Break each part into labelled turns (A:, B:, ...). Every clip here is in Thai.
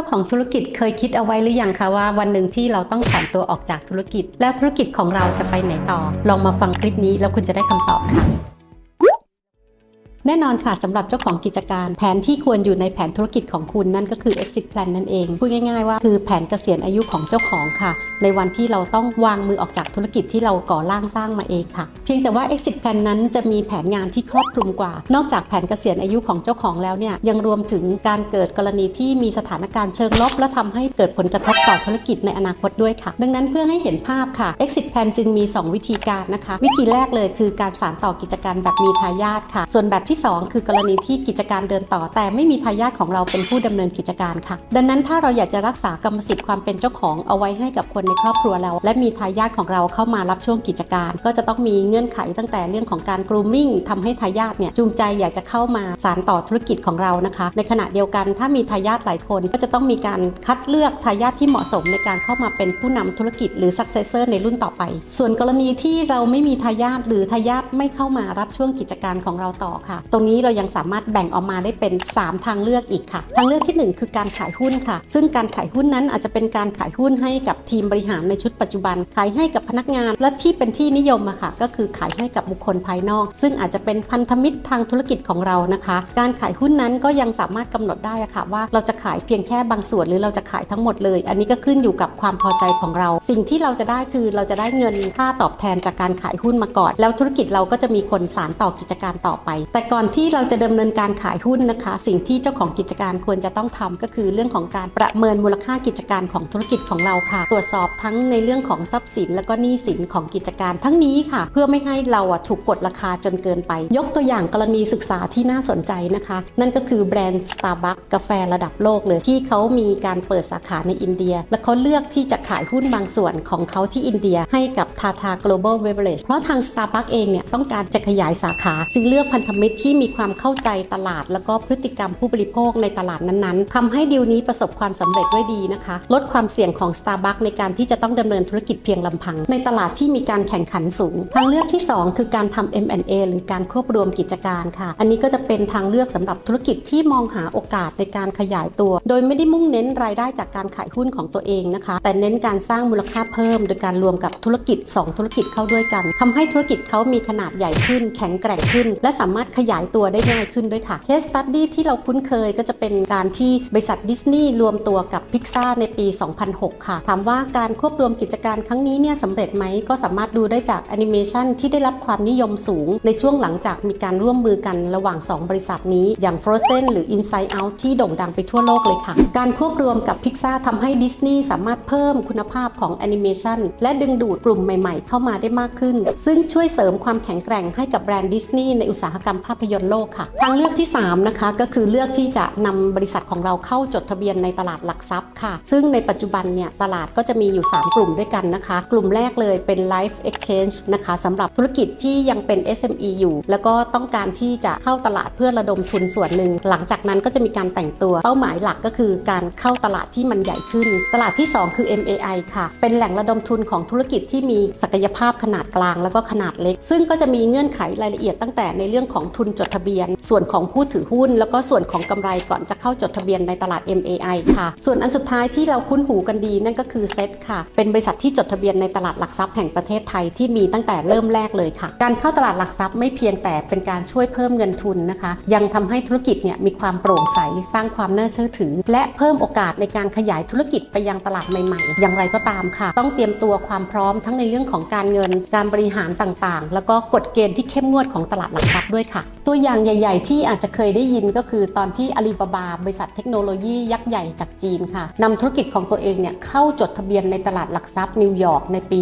A: จ้าของธุรกิจเคยคิดเอาไว้หรือยังคะว่าวันหนึ่งที่เราต้องถอนตัวออกจากธุรกิจ แล้วธุรกิจของเราจะไปไหนต่อ ลองมาฟังคลิปนี้แล้วคุณจะได้คำตอบค่ะ แน่นอนค่ะสำหรับเจ้าของกิจการ แผนที่ควรอยู่ในแผนธุรกิจของคุณนั่นก็คือ exit plan นั่นเอง พูดง่ายๆว่าคือแผนเกษียณอายุของเจ้าของค่ะ ในวันที่เราต้องวางมือออกจากธุรกิจที่เราก่อร่างสร้างมาเองค่ะ เพียงแต่ว่า exit plan นั้นจะมีแผนงานที่ครอบคลุมกว่า นอกจากแผนเกษียณอายุของเจ้าของแล้วเนี่ยยังรวมถึงการเกิดกรณีที่มีสถานการณ์เชิงลบ และทำให้เกิดผลกระทบต่อธุรกิจในอนาคตด้วยค่ะ ดังนั้นเพื่อให้เห็นภาพค่ะ exit plan จึงมี 2 วิธีการนะคะ วิธีแรกเลยคือการสานต่อกิจการแบบมีทายาทค่ะ ส่วนแบบที่2 คือกรณีที่กิจการเดินต่อ แต่ไม่มีทายาทของเราเป็นผู้ดำเนินกิจการค่ะ ดังนั้นถ้าเราอยากจะรักษากรรมสิทธิ์ความเป็นเจ้าของเอาไว้ให้กับคนในครอบครัวเรา และมีทายาทของเราเข้ามารับช่วงกิจการ ก็จะต้องมีเงื่อนไขตั้งแต่เรื่องของการ grooming ทำให้ทายาทเนี่ยจูงใจอยากจะเข้ามาสานต่อธุรกิจของเรานะคะ ในขณะเดียวกันถ้ามีทายาทหลายคนก็จะต้องมีการคัดเลือกทายาทที่เหมาะสมในการเข้ามาเป็นผู้นำธุรกิจหรือ successor ในรุ่นต่อไป ส่วนกรณีที่เราไม่มีทายาทหรือทายาทไม่เข้ามารับช่วงกิจการของเราต่อค่ะตรงนี้เรายังสามารถแบ่งออกมาได้เป็น 3 ทางเลือกอีกค่ะ ทางเลือกที่ 1 คือการขายหุ้นค่ะ ซึ่งการขายหุ้นนั้นอาจจะเป็นการขายหุ้นให้กับทีมบริหารในชุดปัจจุบัน ขายให้กับพนักงาน และที่เป็นที่นิยมอะค่ะ ก็คือขายให้กับบุคคลภายนอก ซึ่งอาจจะเป็นพันธมิตรทางธุรกิจของเรานะคะ การขายหุ้นนั้นก็ยังสามารถกำหนดได้อะค่ะ ว่าเราจะขายเพียงแค่บางส่วนหรือเราจะขายทั้งหมดเลย อันนี้ก็ขึ้นอยู่กับความพอใจของเรา สิ่งที่เราจะได้คือเราจะได้เงินค่าตอบแทนจากการขายหุ้นมาก่อน แล้วธุรกิจเราก็จะมีคนสานต่อกิจการต่อไป แต่ก่อนที่เราจะดำเนินการขายหุ้นนะคะ สิ่งที่เจ้าของกิจการควรจะต้องทำก็คือเรื่องของการประเมินมูลค่ากิจการของธุรกิจของเราค่ะ ตรวจสอบทั้งในเรื่องของทรัพย์สิน และก็หนี้สินของกิจการทั้งนี้ค่ะ เพื่อไม่ให้เราอะถูกกดราคาจนเกินไป ยกตัวอย่างกรณีศึกษาที่น่าสนใจนะคะ นั่นก็คือแบรนด์ Starbucks กาแฟระดับโลกเลยที่เขามีการเปิดสาขาในอินเดีย และเขาเลือกที่จะขายหุ้นบางส่วนของเขาที่อินเดียให้กับ Tata Global Beverage เพราะทาง Starbucks เองเนี่ยต้องการจะขยายสาขา จึงเลือกพันธมิตรที่มีความเข้าใจตลาด แล้วก็พฤติกรรมผู้บริโภคในตลาดนั้นๆทำให้ดีลนี้ประสบความสำเร็จด้วยดีนะคะ ลดความเสี่ยงของ Starbucks ในการที่จะต้องดำเนินธุรกิจเพียงลำพัง ในตลาดที่มีการแข่งขันสูง ทางเลือกที่ 2 คือการทำ M&A หรือการควบรวมกิจการค่ะ อันนี้ก็จะเป็นทางเลือกสำหรับธุรกิจที่มองหาโอกาสในการขยายตัว โดยไม่ได้มุ่งเน้นรายได้จากการขายหุ้นของตัวเองนะคะ แต่เน้นการสร้างมูลค่าเพิ่ม โดยการรวมกับธุรกิจ 2 ธุรกิจเข้าด้วยกันทำให้ธุรกิจเขามีขนาดใหญ่ขึ้น แข็งแกร่งขึ้น และสามารถขยายตัวได้ง่ายขึ้นด้วยค่ะ Case Study ที่เราคุ้นเคยก็จะเป็นการที่บริษัทดิสนีย์รวมตัวกับพิกซ่าในปี 2006 ค่ะ ถามว่าการควบรวมกิจการครั้งนี้เนี่ยสำเร็จไหมก็สามารถดูได้จากแอนิเมชันที่ได้รับความนิยมสูง ในช่วงหลังจากมีการร่วมมือกันระหว่าง 2 บริษัทนี้ อย่าง Frozen หรือ Inside Out ที่โด่งดังไปทั่วโลกเลยค่ะ การควบรวมกับพิกซ่าทำให้ดิสนีย์สามารถเพิ่มคุณภาพของแอนิเมชันและดึงดูดกลุ่มใหม่ ๆ เข้ามาได้มากขึ้น ซึ่งช่วยเสริมความแข็งแกร่งให้กับแบรนด์ดิสนีย์ในอุตสาหกรรมภาพยนตร์โลกค่ะ ทางเลือกที่ 3 นะคะ ก็คือเลือกที่จะนำบริษัทของเราเข้าจดทะเบียนในตลาดหลักทรัพย์ค่ะ ซึ่งในปัจจุบันเนี่ยตลาดก็จะมีอยู่ 3 กลุ่มด้วยกันนะคะ กลุ่มแรกเลยเป็น Life Exchange นะคะสำหรับธุรกิจที่ยังเป็น SME อยู่ แล้วก็ต้องการที่จะเข้าตลาดเพื่อระดมทุนส่วนหนึ่ง หลังจากนั้นก็จะมีการแต่งตัว เป้าหมายหลักก็คือการเข้าตลาดที่มันใหญ่ขึ้น ตลาดที่ 2 คือ MAI ค่ะ เป็นแหล่งระดมทุนของธุรกิจที่มีศักยภาพขนาดกลางแล้วก็ขนาดเล็ก ซึ่งก็จะมีเงื่อนไขรายละเอียดตั้งแต่ในเรื่องของทุนจดทะเบียน ส่วนของผู้ถือหุ้น แล้วก็ส่วนของกำไรก่อนจะเข้าจดทะเบียนในตลาด MAI ค่ะ ส่วนอันสุดท้ายที่เราคุ้นหูกันดีนั่นก็คือเซตค่ะ เป็นบริษัทที่จดทะเบียนในตลาดหลักทรัพย์แห่งประเทศไทยที่มีตั้งแต่เริ่มแรกเลยค่ะ การเข้าตลาดหลักทรัพย์ไม่เพียงแต่เป็นการช่วยเพิ่มเงินทุนนะคะ ยังทำให้ธุรกิจเนี่ยมีความโปร่งใสสร้างความน่าเชื่อถือ และเพิ่มโอกาสในการขยายธุรกิจไปยังตลาดใหม่ๆ อย่างไรก็ตามค่ะ ต้องเตรียมตัวความพร้อมทั้งในเรื่องของการเงิน การบริหารต่างๆ แล้วก็กฎเกณฑ์ที่เข้มงวดของตลาดหลักทรัพย์ด้วยค่ะ ตัวอย่างใหญ่ ๆ ที่อาจจะเคยได้ยินก็คือตอนที่อาลีบาบาบริษัทเทคโนโลยียักษ์ใหญ่จากจีนค่ะนำธุรกิจของตัวเองเนี่ยเข้าจดทะเบียนในตลาดหลักทรัพย์นิวยอร์กในปี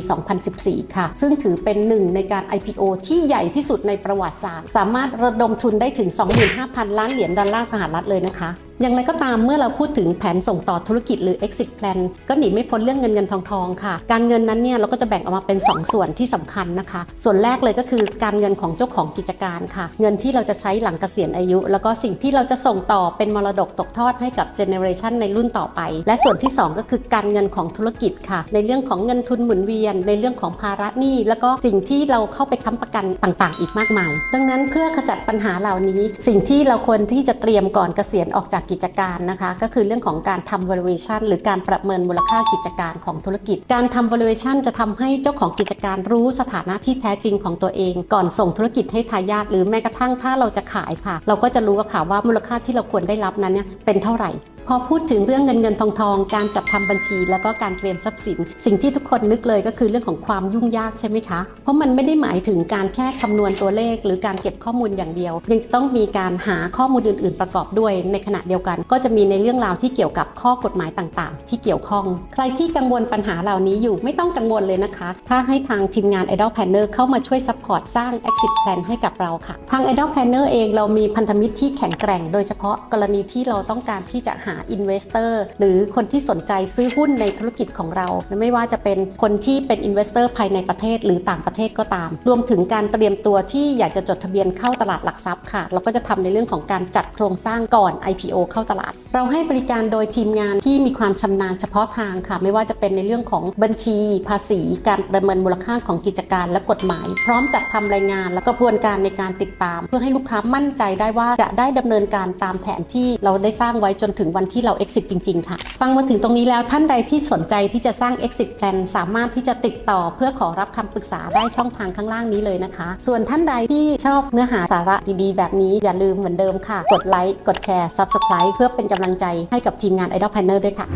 A: 2014 ค่ะ ซึ่งถือเป็นหนึ่งในการ IPO ที่ใหญ่ที่สุดในประวัติศาสตร์ สามารถระดมทุนได้ถึง 25,000 ล้านเหรียญดอลลาร์สหรัฐเลยนะคะ อย่างไรก็ตามเมื่อเราพูดถึงแผนส่งต่อธุรกิจหรือ exit plan ก็หนีไม่พ้นเรื่องเงินเงินทองทองค่ะ การเงินนั้นเนี่ยเราก็จะแบ่งออกมาเป็น 2 ส่วนที่สำคัญนะคะ ส่วนแรกเลยก็คือการเงินของเจ้าของกิจการค่ะ เงินที่เราจะใช้หลังเกษียณอายุ แล้วก็สิ่งที่เราจะส่งต่อเป็นมรดกตกทอดให้กับเจเนอเรชันในรุ่นต่อไป และส่วนที่ 2 ก็คือการเงินของธุรกิจค่ะ ในเรื่องของเงินทุนหมุนเวียน ในเรื่องของภาระหนี้แล้วก็สิ่งที่เราเข้าไปค้ำประกันต่างๆ อีกมากมาย ดังนั้นเพื่อขจัดปัญหาเหล่านี้ สิ่งที่เราควรที่จะเตรียมก่อนเกษียณออกจากกิจการนะคะก็คือเรื่องของการทำ valuation หรือการประเมินมูลค่ากิจการของธุรกิจ การทำ valuation จะทำให้เจ้าของกิจการรู้สถานะที่แท้จริงของตัวเอง ก่อนส่งธุรกิจให้ทายาทหรือแม้กระทั่งถ้าเราจะขายค่ะ เราก็จะรู้ว่าค่ะว่ามูลค่าที่เราควรได้รับนั้นเนี่ยเป็นเท่าไหร่ พอพูดถึงเรื่องเงินเงินทองทองการจัดทำบัญชี แล้วก็การเตรียมทรัพย์สิน สิ่งที่ทุกคนนึกเลยก็คือเรื่องของความยุ่งยากใช่ไหมคะ เพราะมันไม่ได้หมายถึงการแค่คำนวณตัวเลข หรือการเก็บข้อมูลอย่างเดียว ยังจะต้องมีการหาข้อมูลอื่น ๆ ประกอบด้วย ในขณะเดียวกัน ก็จะมีในเรื่องราวที่เกี่ยวกับข้อกฎหมายต่าง ๆ ที่เกี่ยวข้อง ใครที่กังวลปัญหาเหล่านี้อยู่ไม่ต้องกังวลเลยนะคะ ถ้าให้ทางทีมงาน Idol Planner เข้ามาช่วยซัพพอร์ตสร้าง exit plan ให้กับเราค่ะ ทาง Idol Planner เองเรามีพันธมิตรที่แข็งแกร่ง โดยเฉพาะกรณีที่เราต้องการที่จะหา investor หรือคนที่สนใจซื้อหุ้นในธุรกิจของเรา ไม่ว่าจะเป็นคนที่เป็น investor ภายในประเทศหรือต่างประเทศก็ตาม รวมถึงการเตรียมตัวที่อยากจะจดทะเบียนเข้าตลาดหลักทรัพย์ค่ะ เราก็จะทำในเรื่องของการจัดโครงสร้างก่อน IPO เข้าตลาด เราให้บริการโดยทีมงานที่มีความชำนาญเฉพาะทางค่ะ ไม่ว่าจะเป็นในเรื่องของบัญชี ภาษี การประเมินมูลค่าของกิจการและกฎหมาย พร้อมจัดทำรายงาน และกระบวนการในการติดตาม เพื่อให้ลูกค้ามั่นใจได้ว่าจะได้ดำเนินการตามแผนที่เราได้สร้างไว้จนถึงวันที่เรา exit จริง ๆ ค่ะ ฟังมาถึงตรงนี้แล้วท่านใดที่สนใจที่จะสร้าง exit plan สามารถที่จะติดต่อเพื่อขอรับคำปรึกษาได้ช่องทางข้างล่างนี้เลยนะคะ ส่วนท่านใดที่ชอบเนื้อหาสาระดีๆ แบบนี้อย่าลืมเหมือนเดิมค่ะ กดไลค์กดแชร์ subscribe เพื่อเป็นกำลังใจให้กับทีมงาน Idol Planner ด้วยค่ะ